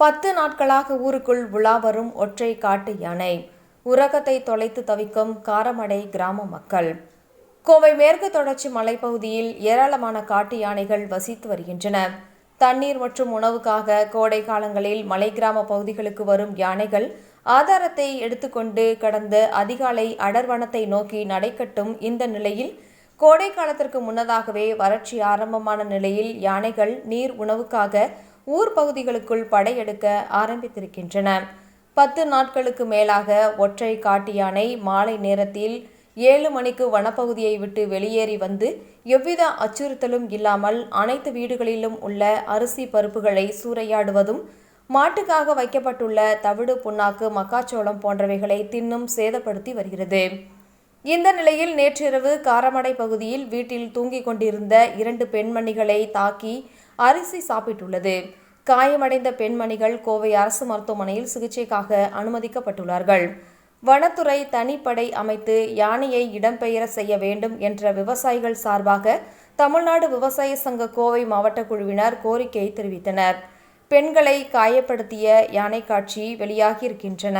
பத்து நாட்களாக ஊருக்குள் உலா வரும் ஒற்றை காட்டு யானை. உரகத்தை தொலைத்து தவிக்கும் காரமடை கிராம மக்கள். கோவை மேற்கு தொடர்ச்சி மலைப்பகுதியில் ஏராளமான காட்டு யானைகள் வசித்து வருகின்றன. தண்ணீர் மற்றும் உணவுக்காக கோடை காலங்களில் மலை கிராம பகுதிகளுக்கு வரும் யானைகள் ஆதாரத்தை எடுத்துக்கொண்டு கடந்த அதிகாலை அடர்வனத்தை நோக்கி நடைக்கட்டும் இந்த நிலையில் கோடை காலத்திற்கு முன்னதாகவே வறட்சி ஆரம்பமான நிலையில் யானைகள் நீர் உணவுக்காக ஊர் பகுதிகளுக்குள் படையெடுக்க ஆரம்பித்திருக்கின்றன. பத்து நாட்களுக்கு மேலாக ஒற்றை காட்டு யானை மாலை நேரத்தில் ஏழு மணிக்கு வனப்பகுதியை விட்டு வெளியேறி வந்து எவ்வித அச்சுறுத்தலும் இல்லாமல் அனைத்து வீடுகளிலும் உள்ள அரிசி பருப்புகளை சூறையாடுவதும் மாட்டுக்காக வைக்கப்பட்டுள்ள தவிடு புண்ணாக்கு மக்காச்சோளம் போன்றவைகளை தின்னும் சேதப்படுத்தி வருகிறது. இந்த நிலையில் நேற்றிரவு காரமடை பகுதியில் வீட்டில் தூங்கிக் கொண்டிருந்த இரண்டு பெண்மணிகளை தாக்கி அரிசி சாப்பிட்டுள்ளது. காயமடைந்த பெண்மணிகள் கோவை அரசு மருத்துவமனையில் சிகிச்சைக்காக அனுமதிக்கப்பட்டுள்ளார்கள். வனத்துறை தனிப்படை அமைத்து யானையை இடம்பெயர செய்ய வேண்டும் என்ற விவசாயிகள் சார்பாக தமிழ்நாடு விவசாய சங்க கோவை மாவட்ட குழுவினர் கோரிக்கை தெரிவித்தனர். பெண்களை காயப்படுத்திய யானை காட்சி வெளியாகியிருக்கின்றன.